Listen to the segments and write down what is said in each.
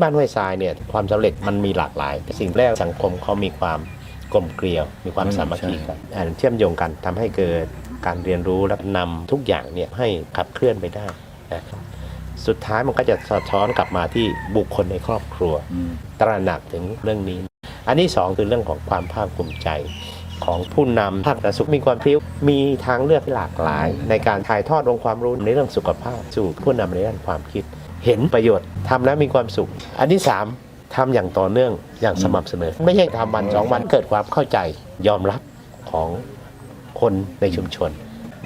บ้านห้วยทรายเนี่ยความสำเร็จมันมีหลากหลาย สิ่งแรกสังคมเขามีความกลมเกลียว มีความอืมสามัคคีใช่กันอ่าเชื่อมโยงกันทำให้เกิดการเรียนรู้และนำทุกอย่างเนี่ยให้ขับเคลื่อนไปได้นะครับสุดท้ายมันก็จะสะท้อนกลับมาที่บุคคลในครอบครัวอืมตระหนักถึงเรื่องนี้ อันที่สองคือเรื่องของความภาคภูมิใจ ของผู้นำภาคสุขมีความพริ้วมีทางเลือกที่หลากหลาย ในการถ่ายทอดองค์ความรู้ในเรื่องสุขภาพ สู่ผู้นำในด้านความคิด เห็นประโยชน์ทำแล้วมีความสุข อันที่สามทำอย่างต่อเนื่องอย่างสม่ำเสมอ ไม่ใช่ทำวันสองวันเกิดความเข้าใจยอมรับของคนในชุมชน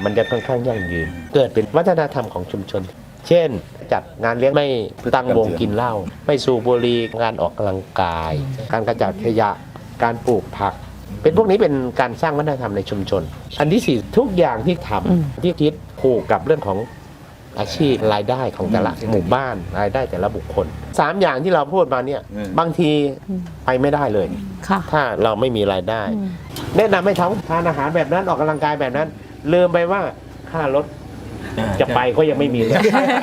มันจะค่อนข้างยั่งยืน เกิดเป็นวัฒนธรรมของชุมชน เช่น จัดงานเลี้ยงไม่ตั้งวงกินเหล้าไม่สูบบุหรี่การออกกำลังกาย การกระจัดขยะ การปลูกผัก เป็นพวกนี้เป็นการสร้างวัฒนธรรมในชุมชน อันที่สี่ทุกอย่างที่ทำอืมที่คิดผูกกับเรื่องของอาชีพรายได้ของแต่ละหมู่บ้านรายได้แต่ละบุคคลสามอย่างที่เราพูดมาเนี่ยอืมบางทีไปไม่ได้เลยค่ะถ้าเราไม่มีรายได้อืมแนะนำให้ท้องทานอาหารแบบนั้นออกกำลังกายแบบนั้นลืมไปว่าค่ารถจะไปเขายังไม่มีเลย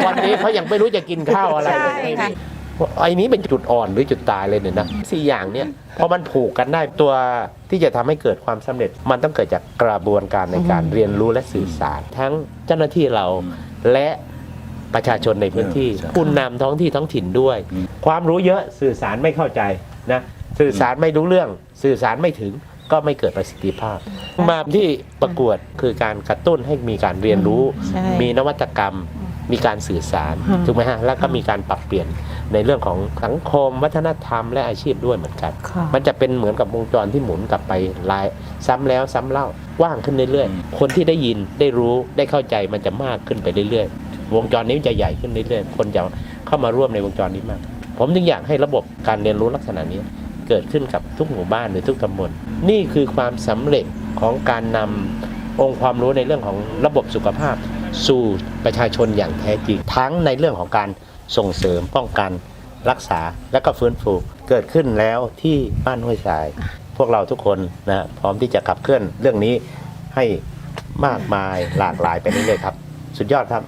วันนี้เขายังไม่รู้จะกินข้าวอะไรเลยใช่ ไม่ค่ะมีไอ้นี้เป็นจุดอ่อนหรือจุดตายเลยเนี่ยนะสี่อย่างเนี่ยพอมันผูกกันได้ตัวที่จะทำให้เกิดความสำเร็จ มันต้องเกิดจากกระบวนการในการเรียนรู้และสื่อสาร ทั้งเจ้าหน้าที่เราและประชาชนในพื้นที่ใช่ผู้นำท้องที่ท้องถิ่นด้วยอืมความรู้เยอะสื่อสารไม่เข้าใจนะสื่อสารไม่รู้เรื่อง สื่อสารไม่ถึงก็ไม่เกิดประสิทธิภาพ มาที่ประกวดคือการกระตุ้นให้มีการเรียนรู้ใช่มีนวัตกรรม มีการสื่อสารอืมถูกไหมฮะแล้วก็มีการปรับเปลี่ยนในเรื่องของสังคมวัฒนธรรมและอาชีพด้วยเหมือนกันค่ะมันจะเป็นเหมือนกับวงจรที่หมุนกลับไปลายซ้ำแล้วซ้ำเล่าว่างขึ้นเรื่อยอืมๆคนที่ได้ยินได้รู้ได้เข้าใจมันจะมากขึ้นไปเรื่อยๆ วงจรนี้จะใหญ่ขึ้นเรื่อยๆ คนจะเข้ามาร่วมในวงจรนี้มาก ผมจึงอยากให้ระบบการเรียนรู้ลักษณะนี้ เกิดขึ้นกับทุกหมู่บ้านหรือทุกตำบลนี่คือความสำเร็จของการนำองค์ความรู้ในเรื่องของระบบสุขภาพ สู่ประชาชนอย่างแท้จริง ทั้งในเรื่องของการส่งเสริมป้องกันรักษาและก็ฟื้นฟูเกิดขึ้นแล้วที่บ้านห้วยทราย พวกเราทุกคนนะพร้อมที่จะขับเคลื่อนเรื่องนี้ให้มากมายหลากหลายไปเรื่อยๆครับ สุดยอดครับ